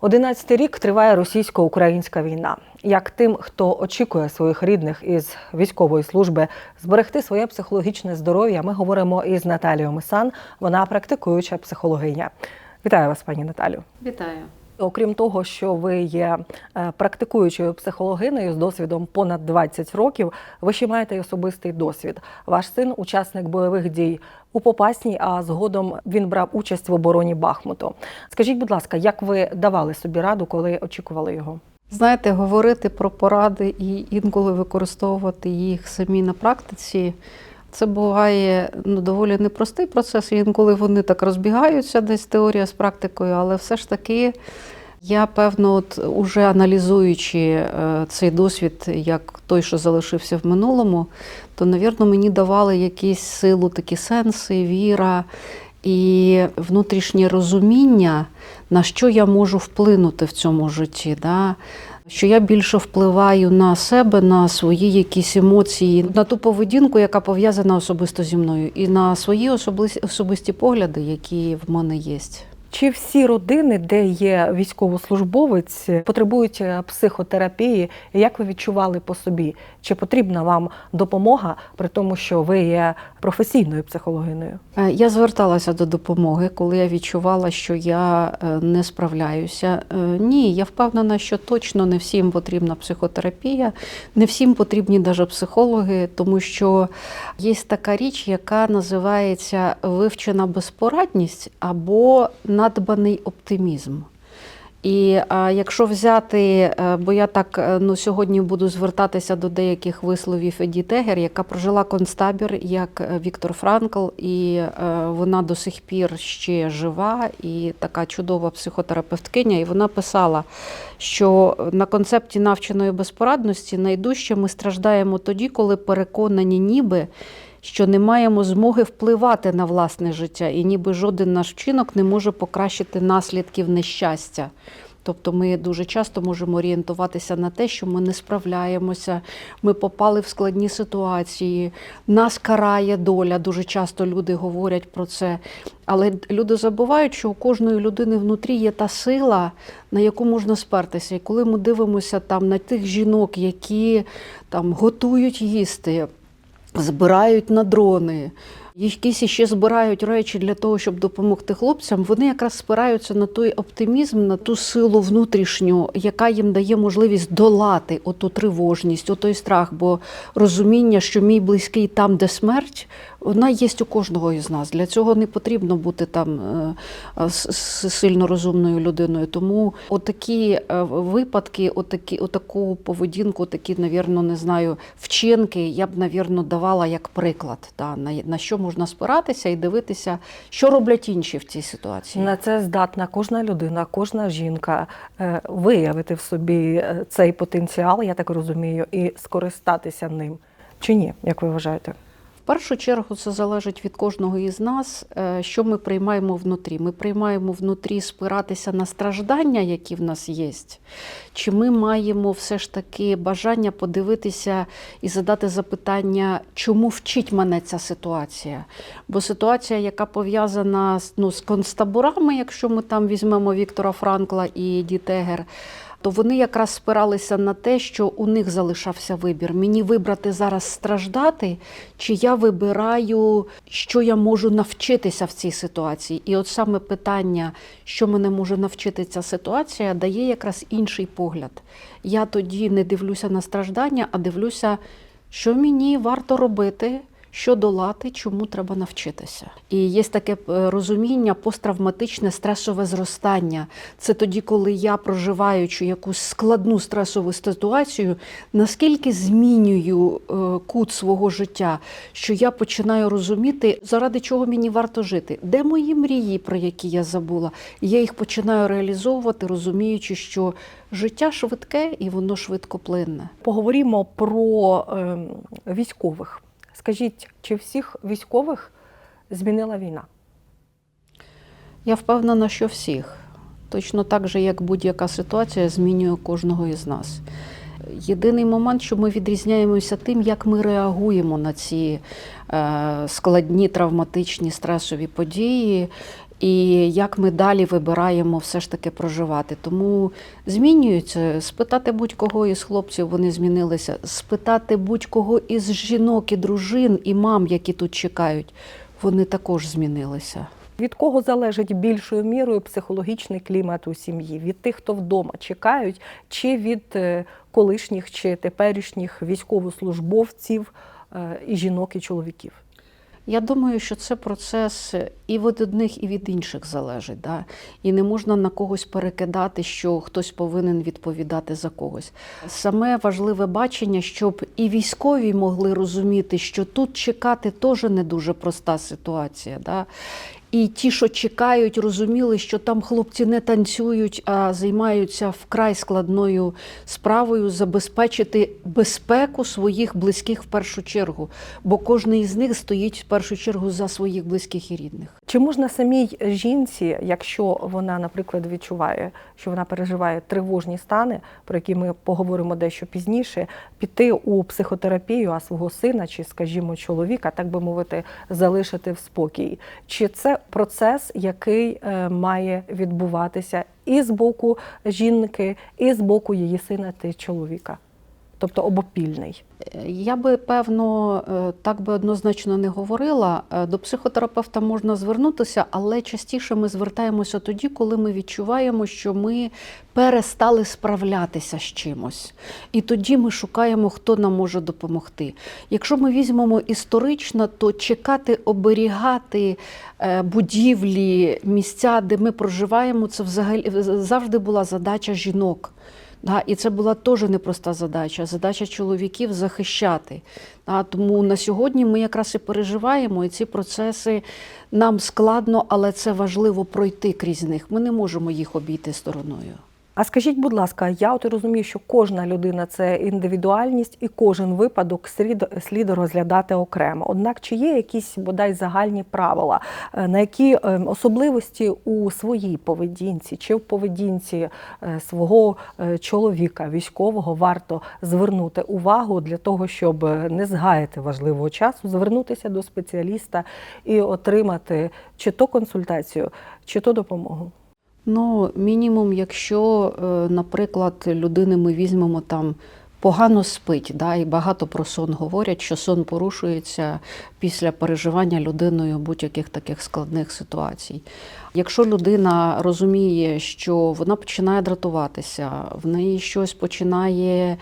Одинадцятий рік триває російсько-українська війна. Як тим, хто очікує своїх рідних із військової служби зберегти своє психологічне здоров'я, ми говоримо із Наталією Мисан. Вона практикуюча психологиня. Вітаю вас, пані Наталю. Вітаю. Окрім того, що ви є е, практикуючою психологинею з досвідом понад 20 років, ви ще маєте й особистий досвід. Ваш син учасник бойових дій у Попасній, а згодом він брав участь в обороні Бахмуту. Скажіть, будь ласка, як ви давали собі раду, коли очікували його? Знаєте, говорити про поради і інколи використовувати їх самі на практиці. Це буває ну, доволі непростий процес. Інколи вони так розбігаються, десь теорія з практикою, але все ж таки я, певно, от уже аналізуючи е, цей досвід, як той, що залишився в минулому, то, навірно, мені давали якісь силу, такі сенси, віра і внутрішнє розуміння, на що я можу вплинути в цьому житті. Да? Що я більше впливаю на себе, на свої якісь емоції, на ту поведінку, яка пов'язана особисто зі мною, і на свої особисті, погляди, які в мене є. Чи всі родини, де є військовослужбовець, потребують е, психотерапії? Як ви відчували по собі? Чи потрібна вам допомога при тому, що ви є професійною психологиною? Е, Я зверталася до допомоги, коли я відчувала, що я е, не справляюся. Ні, я впевнена, що точно не всім потрібна психотерапія, не всім потрібні навіть психологи, тому що є така річ, яка називається вивчена безпорадність або надбаний оптимізм. І а, якщо взяти, е, бо я так е, ну, сьогодні буду звертатися до деяких висловів Еді Тегер, яка прожила концтабір як е, Віктор Франкл, і е, вона до сих пір ще жива і така чудова психотерапевткиня. І вона писала, що на концепті навченої безпорадності найдужче ми страждаємо тоді, коли переконані ніби. Що не маємо змоги впливати на власне життя, і ніби жоден наш вчинок не може покращити наслідків нещастя. Тобто ми дуже часто можемо орієнтуватися на те, що ми не справляємося, ми попали в складні ситуації, нас карає доля. Дуже часто люди говорять про це. Але люди забувають, що у кожної людини внутрі є та сила, на яку можна спертися. І коли ми дивимося там на тих жінок, які там готують їсти, збирають на дрони. Якісь ще збирають речі для того, щоб допомогти хлопцям. Вони якраз спираються на той оптимізм, на ту силу внутрішню, яка їм дає можливість долати оту тривожність, отой страх. Бо розуміння, що мій близький там, де смерть, вона є у кожного із нас. Для цього не потрібно бути там е, е, сильно розумною людиною. Тому отакі е, випадки, отакі, отаку поведінку, такі, навірно, не знаю, вчинки я б, навірно, давала як приклад, та, на, на що можна спиратися і дивитися, що роблять інші в цій ситуації. На це здатна кожна людина, кожна жінка е, виявити в собі е, цей потенціал, я так розумію, і скористатися ним. Чи ні, як ви вважаєте? Першу чергу це залежить від кожного із нас, е, що ми приймаємо внутрі. Ми приймаємо внутрі спиратися на страждання, які в нас є, чи ми маємо все ж таки бажання подивитися і задати запитання, чому вчить мене ця ситуація? Бо ситуація, яка пов'язана ну, з концтаборами, якщо ми там візьмемо Віктора Франкла і Дітегер, то вони якраз спиралися на те, що у них залишався вибір. Мені вибрати зараз страждати, чи я вибираю, що я можу навчитися в цій ситуації. І от саме питання, що мене може навчити ця ситуація, дає якраз інший погляд. Я тоді не дивлюся на страждання, а дивлюся, що мені варто робити. Що долати, чому треба навчитися, і є таке е, розуміння посттравматичне стресове зростання. Це тоді, коли я проживаючи якусь складну стресову ситуацію, наскільки змінюю е, кут свого життя, що я починаю розуміти, заради чого мені варто жити, де мої мрії, про які я забула. Я їх починаю реалізовувати, розуміючи, що життя швидке і воно швидкоплинне. Поговоримо про е, військових. Скажіть, чи всіх військових змінила війна? Я впевнена, що всіх. Точно так же, як будь-яка ситуація змінює кожного із нас. Єдиний момент, що ми відрізняємося тим, як ми реагуємо на ці е, складні травматичні стресові події, і як ми далі вибираємо все ж таки проживати. Тому змінюються. Спитати будь-кого із хлопців, вони змінилися. Спитати будь-кого із жінок і дружин і мам, які тут чекають, вони також змінилися. Від кого залежить більшою мірою психологічний клімат у сім'ї? Від тих, хто вдома чекають, чи від е, колишніх чи теперішніх військовослужбовців е, і жінок, і чоловіків? Я думаю, що це процес і від одних, і від інших залежить. Да? І не можна на когось перекидати, що хтось повинен відповідати за когось. Саме важливе бачення, щоб і військові могли розуміти, що тут чекати теж не дуже проста ситуація. Да? І ті, що чекають, розуміли, що там хлопці не танцюють, а займаються вкрай складною справою забезпечити безпеку своїх близьких в першу чергу. Бо кожен із них стоїть в першу чергу за своїх близьких і рідних. Чи можна самій жінці, якщо вона, наприклад, відчуває, що вона переживає тривожні стани, про які ми поговоримо дещо пізніше, піти у психотерапію, а свого сина чи, скажімо, чоловіка, так би мовити, залишити в спокій? Чи це процес, який е, має відбуватися і з боку жінки, і з боку її сина та чоловіка? Тобто обопільний. Я би певно е, так би однозначно не говорила. Е, До психотерапевта можна звернутися, але частіше ми звертаємося тоді, коли ми відчуваємо, що ми перестали справлятися з чимось. І тоді ми шукаємо, хто нам може допомогти. Якщо ми візьмемо історично, то чекати, оберігати е, будівлі, місця, де ми проживаємо, це взагалі завжди була задача жінок. Да, і це була теж непроста задача. Задача чоловіків захищати. Да, тому на сьогодні ми якраз і переживаємо, і ці процеси нам складно, але це важливо пройти крізь них. Ми не можемо їх обійти стороною. А скажіть, будь ласка, я от розумію, що кожна людина це індивідуальність, і кожен випадок слід, розглядати окремо. Однак, чи є якісь бодай загальні правила, е, на які е, особливості у своїй поведінці чи в поведінці е, свого е, чоловіка, військового, варто звернути увагу для того, щоб не згаяти важливого часу, звернутися до спеціаліста і отримати чи то консультацію, чи то допомогу? Ну, мінімум, якщо, е, наприклад, людини ми візьмемо там. Погано спить, да, і багато про сон говорять, що сон порушується після переживання людиною будь-яких таких складних ситуацій. Якщо людина розуміє, що вона починає дратуватися, в неї щось починає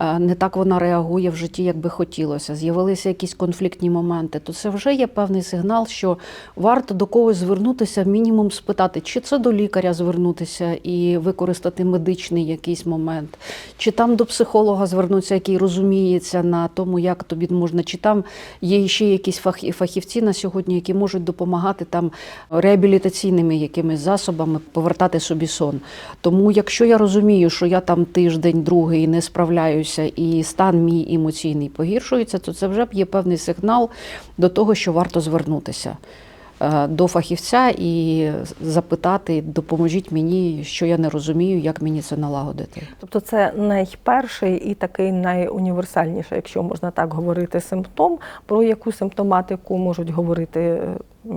е, не так вона реагує в житті, як би хотілося, з'явилися якісь конфліктні моменти, то це вже є певний сигнал, що варто до когось звернутися, мінімум спитати, чи це до лікаря звернутися і використати медичний якийсь момент, чи там до психолога звернутися, який розуміється на тому, як тобі можна, чи там є ще якісь фахівці на сьогодні, які можуть допомагати там реабілітаційними якимись засобами повертати собі сон. Тому, якщо я розумію, що я там тиждень, другий не справляюся, і стан мій емоційний погіршується, то це вже є певний сигнал до того, що варто звернутися до фахівця і запитати, допоможіть мені, що я не розумію, як мені це налагодити. Тобто це найперший і такий найуніверсальніший, якщо можна так говорити, симптом, про яку симптоматику можуть говорити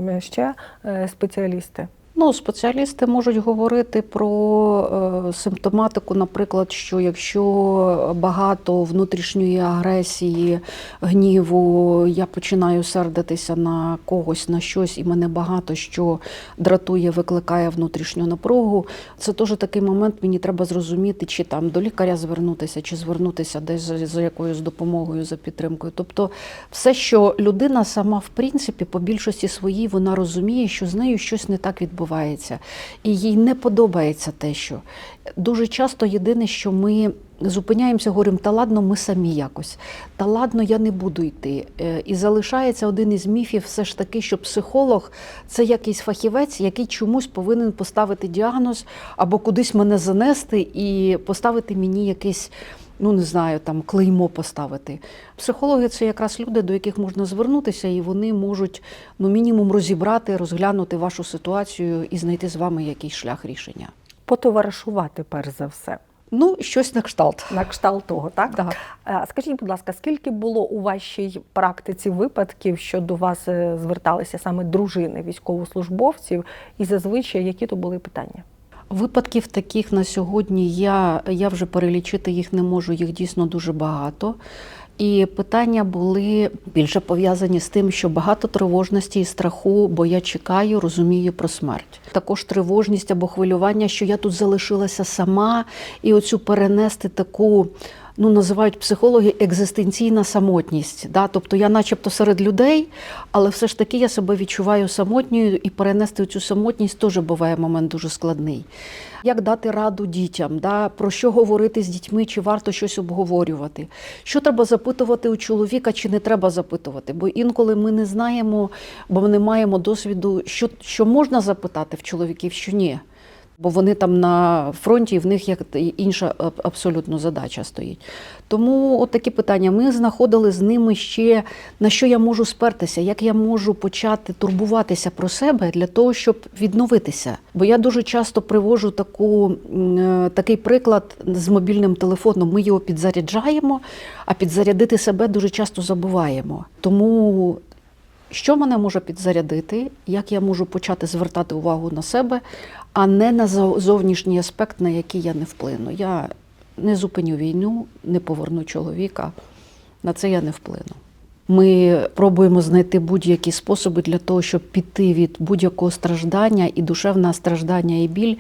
е, ще е, спеціалісти. Ну, спеціалісти можуть говорити про е, симптоматику, наприклад, що якщо багато внутрішньої агресії, гніву, я починаю сердитися на когось, на щось, і мене багато що дратує, викликає внутрішню напругу. Це теж такий момент, мені треба зрозуміти, чи там до лікаря звернутися, чи звернутися десь за, за якоюсь допомогою, за підтримкою. Тобто, все, що людина сама, в принципі, по більшості своїй, вона розуміє, що з нею щось не так відбувається. І їй не подобається те, що дуже часто єдине, що ми зупиняємося, говоримо, та ладно, ми самі якось. Та ладно, я не буду йти. Е, І залишається один із міфів, все ж таки, що психолог це якийсь фахівець, який чомусь повинен поставити діагноз або кудись мене занести і поставити мені якийсь. Ну, не знаю, там клеймо поставити. Психологи це якраз люди, до яких можна звернутися, і вони можуть ну мінімум розібрати, розглянути вашу ситуацію і знайти з вами якийсь шлях рішення. Потоваришувати, перш за все. Ну, щось на кшталт. На кшталт того, так? Так. Е, Скажіть, будь ласка, скільки було у вашій практиці випадків, що до вас е, зверталися саме дружини військовослужбовців, і зазвичай які то були питання? Випадків таких на сьогодні я, я вже перелічити їх не можу, їх дійсно дуже багато. І питання були більше пов'язані з тим, що багато тривожності і страху, бо я чекаю, розумію про смерть. Також тривожність або хвилювання, що я тут залишилася сама, і оцю перенести таку. Ну, називають психологи екзистенційна самотність. Да? Тобто я начебто серед людей, але все ж таки я себе відчуваю самотньою і перенести цю самотність теж буває момент дуже складний. Як дати раду дітям, да? про що говорити з дітьми, чи варто щось обговорювати? Що треба запитувати у чоловіка, чи не треба запитувати? Бо інколи ми не знаємо, бо ми не маємо досвіду, що, що можна запитати в чоловіків, що ні. Бо вони там на фронті, і в них як інша абсолютно задача стоїть. Тому от такі питання. Ми знаходили з ними ще на що я можу спертися, як я можу почати турбуватися про себе для того, щоб відновитися. Бо я дуже часто привожу таку, е, такий приклад з мобільним телефоном. Ми його підзаряджаємо, а підзарядити себе дуже часто забуваємо. Тому що мене може підзарядити, як я можу почати звертати увагу на себе, а не на зо- зовнішній аспект, на який я не вплину. Я не зупиню війну, не поверну чоловіка. На це я не вплину. Ми пробуємо знайти будь-які способи для того, щоб піти від будь-якого страждання і душевне страждання і біль.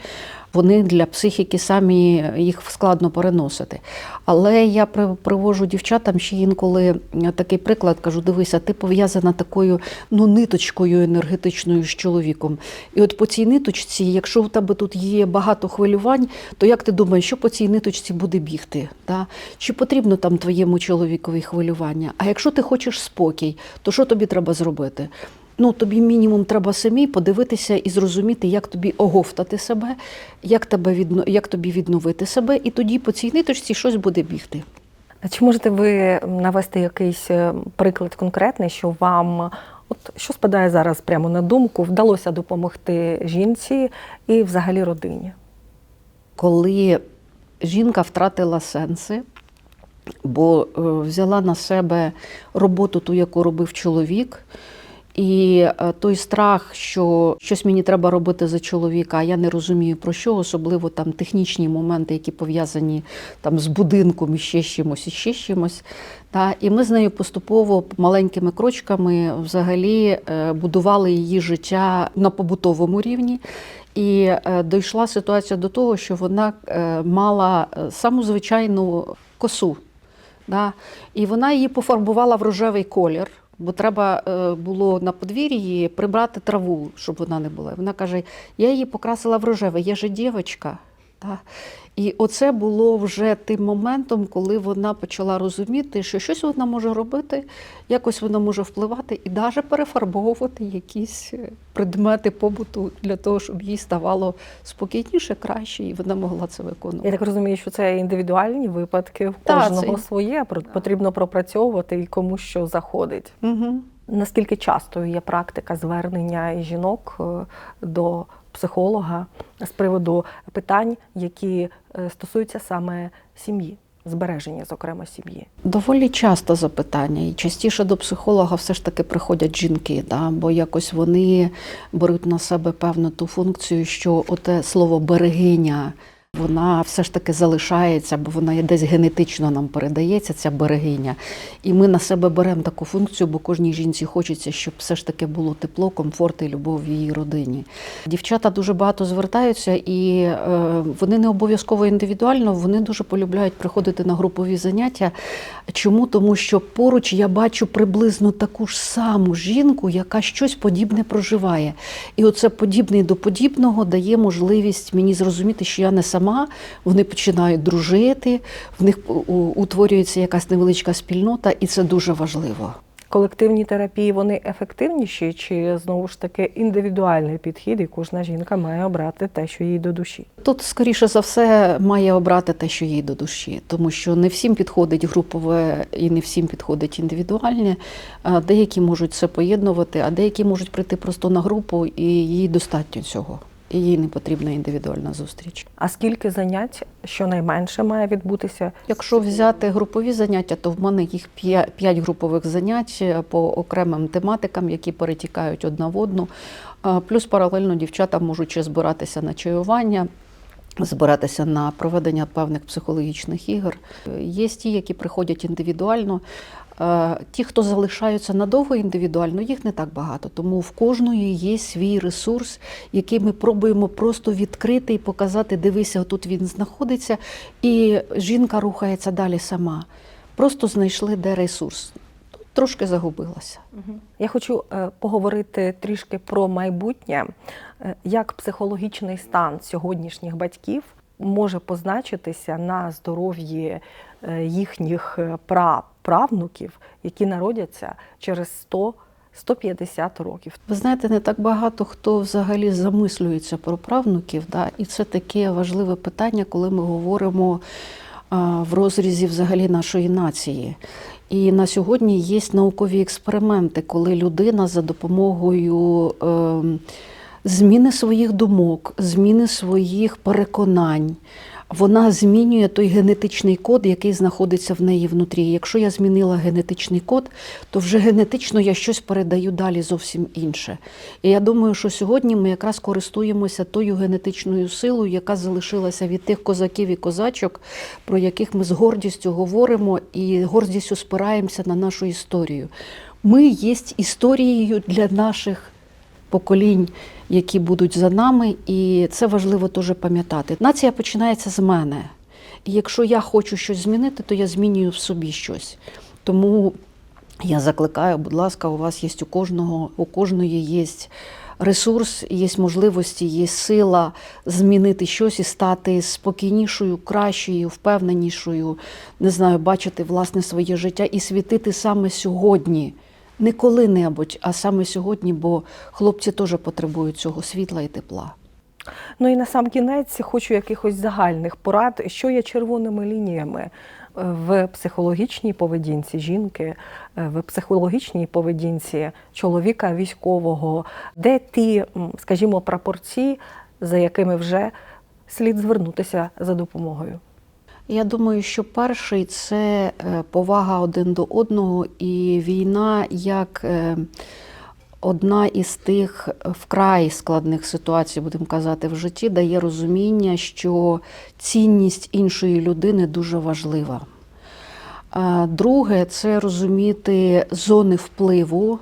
Вони для психіки самі їх складно переносити. Але я при- привожу дівчатам ще інколи такий приклад, кажу: дивися, ти пов'язана такою ну, ниточкою енергетичною з чоловіком. І от по цій ниточці, якщо у тебе тут є багато хвилювань, то як ти думаєш, що по цій ниточці буде бігти? Да? Чи потрібно там твоєму чоловікові хвилювання? А якщо ти хочеш спокій, то що тобі треба зробити? Ну, тобі мінімум треба самі подивитися і зрозуміти, як тобі оговтати себе, як, тебе відно... як тобі відновити себе, і тоді по цій ниточці щось буде бігти. А Чи можете ви навести якийсь е, приклад конкретний, що вам от що спадає зараз прямо на думку, вдалося допомогти жінці і взагалі родині? коли жінка втратила сенси, бо е, взяла на себе роботу, ту, яку робив чоловік. І е, той страх, що щось мені треба робити за чоловіка, а я не розумію про що, особливо там технічні моменти, які пов'язані там з будинком і ще чимось, і ще чимось. Та, і ми з нею поступово маленькими крочками взагалі е, будували її життя на побутовому рівні. І е, дійшла ситуація до того, що вона мала саму звичайну косу. Да? І вона її пофарбувала в рожевий колір, бо треба е, було на подвір'ї прибрати траву, щоб вона не була. Вона каже: я її покрасила в рожеве, я же дівчинка. І оце було вже тим моментом, коли вона почала розуміти, що щось вона може робити, якось вона може впливати і навіть перефарбовувати якісь е, предмети побуту для того, щоб їй ставало спокійніше, краще, і вона могла це Я виконувати. так розумію, що це індивідуальні випадки, в кожного це- своє, потрібно пропрацьовувати і кому що заходить. Угу. Наскільки частою є практика звернення жінок е, до психолога з приводу питань, які е, стосуються саме сім'ї, збереження, зокрема, сім'ї? Доволі часто запитання, і частіше до психолога все ж таки приходять жінки, да? бо якось вони беруть на себе певну ту функцію, що оте слово берегиня. Вона все ж таки залишається, бо вона десь генетично нам передається, ця берегиня. І ми на себе беремо таку функцію, бо кожній жінці хочеться, щоб все ж таки було тепло, комфорт і любов в її родині. Дівчата дуже багато звертаються, і е, вони не обов'язково індивідуально, вони дуже полюбляють приходити на групові заняття. Чому? Тому що поруч я бачу приблизно таку ж саму жінку, яка щось подібне проживає. І оце подібне до подібного дає можливість мені зрозуміти, що я не сама. Вони починають дружити, в них утворюється якась невеличка спільнота, і це дуже важливо. Колективні терапії вони ефективніші, чи знову ж таки індивідуальний підхід, і кожна жінка має обрати те, що їй до душі? Тут, скоріше за все, має обрати те, що їй до душі, тому що не всім підходить групове і не всім підходить індивідуальне. Деякі можуть це поєднувати, а деякі можуть прийти просто на групу і їй достатньо цього. І їй не потрібна індивідуальна зустріч. А скільки занять щонайменше має відбутися? Якщо взяти групові заняття, то в мене їх 5 групових занять е, по окремим тематикам, які перетікають одна в одну. Плюс паралельно дівчата можуть ще збиратися на чаювання. Збиратися на проведення певних психологічних ігор. Е, Є ті, які приходять індивідуально. Е, Ті, хто залишаються надовго індивідуально, їх не так багато. Тому в кожної є свій ресурс, який ми пробуємо просто відкрити і показати, дивися, тут він знаходиться, і жінка рухається далі сама. Просто знайшли де ресурс. Трошки загубилася. Я хочу е, поговорити трішки про майбутнє, Е, як психологічний стан сьогоднішніх батьків може позначитися на здоров'ї їхніх е, праправнуків, які народяться через 100-150 років. Ви знаєте, не так багато хто взагалі замислюється про правнуків, да? і це таке важливе питання, коли ми говоримо в розрізі взагалі нашої нації. І на сьогодні є наукові експерименти, коли людина за допомогою е, зміни своїх думок, зміни своїх переконань. Вона змінює той генетичний код, який знаходиться в неї внутрі. Якщо я змінила генетичний код, то вже генетично я щось передаю далі зовсім інше. І я думаю, що сьогодні ми якраз користуємося тою генетичною силою, яка залишилася від тих козаків і козачок, про яких ми з гордістю говоримо і гордістю спираємося на нашу історію. Ми є історією для наших поколінь, які будуть за нами, і це важливо теж пам'ятати. Нація починається з мене. І якщо я хочу щось змінити, то я змінюю в собі щось. Тому я закликаю, будь ласка, у вас є у кожного, у кожної є ресурс, є можливості, є сила змінити щось і стати спокійнішою, кращою, впевненішою, не знаю, бачити власне своє життя і світити саме сьогодні. Не коли-небудь, а саме сьогодні, бо хлопці теж потребують цього світла і тепла. Ну і на сам кінець хочу якихось загальних порад, що є червоними лініями е, в психологічній поведінці жінки, е, в психологічній поведінці чоловіка військового, де ті, скажімо, прапорці, за якими вже слід звернутися за допомогою. Я думаю, що перший це е, повага один до одного, і війна як е, одна із тих вкрай складних ситуацій, будемо казати, в житті, дає розуміння, що цінність іншої людини дуже важлива. Друге це розуміти зони впливу.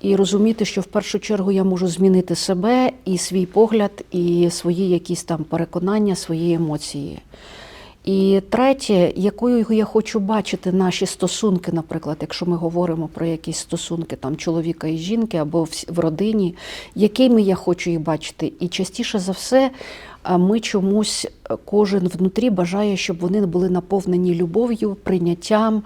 І розуміти, що в першу чергу я можу змінити себе і свій погляд, і свої якісь там переконання, свої емоції. І третє, якою я хочу бачити наші стосунки, наприклад, якщо ми говоримо про якісь стосунки там чоловіка і жінки або в, родині, якими я хочу їх бачити. І частіше за все, ми чомусь е, кожен внутрі бажає, щоб вони були наповнені любов'ю, прийняттям,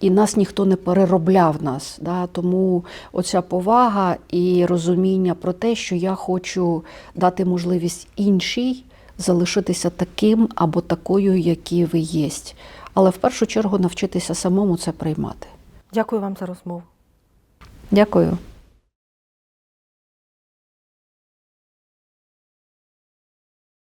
і нас ніхто не переробляв нас. Да? Тому оця повага і розуміння про те, що я хочу дати можливість іншій залишитися таким або такою, які ви є. Але в першу чергу навчитися самому це приймати. Дякую вам за розмову. Дякую.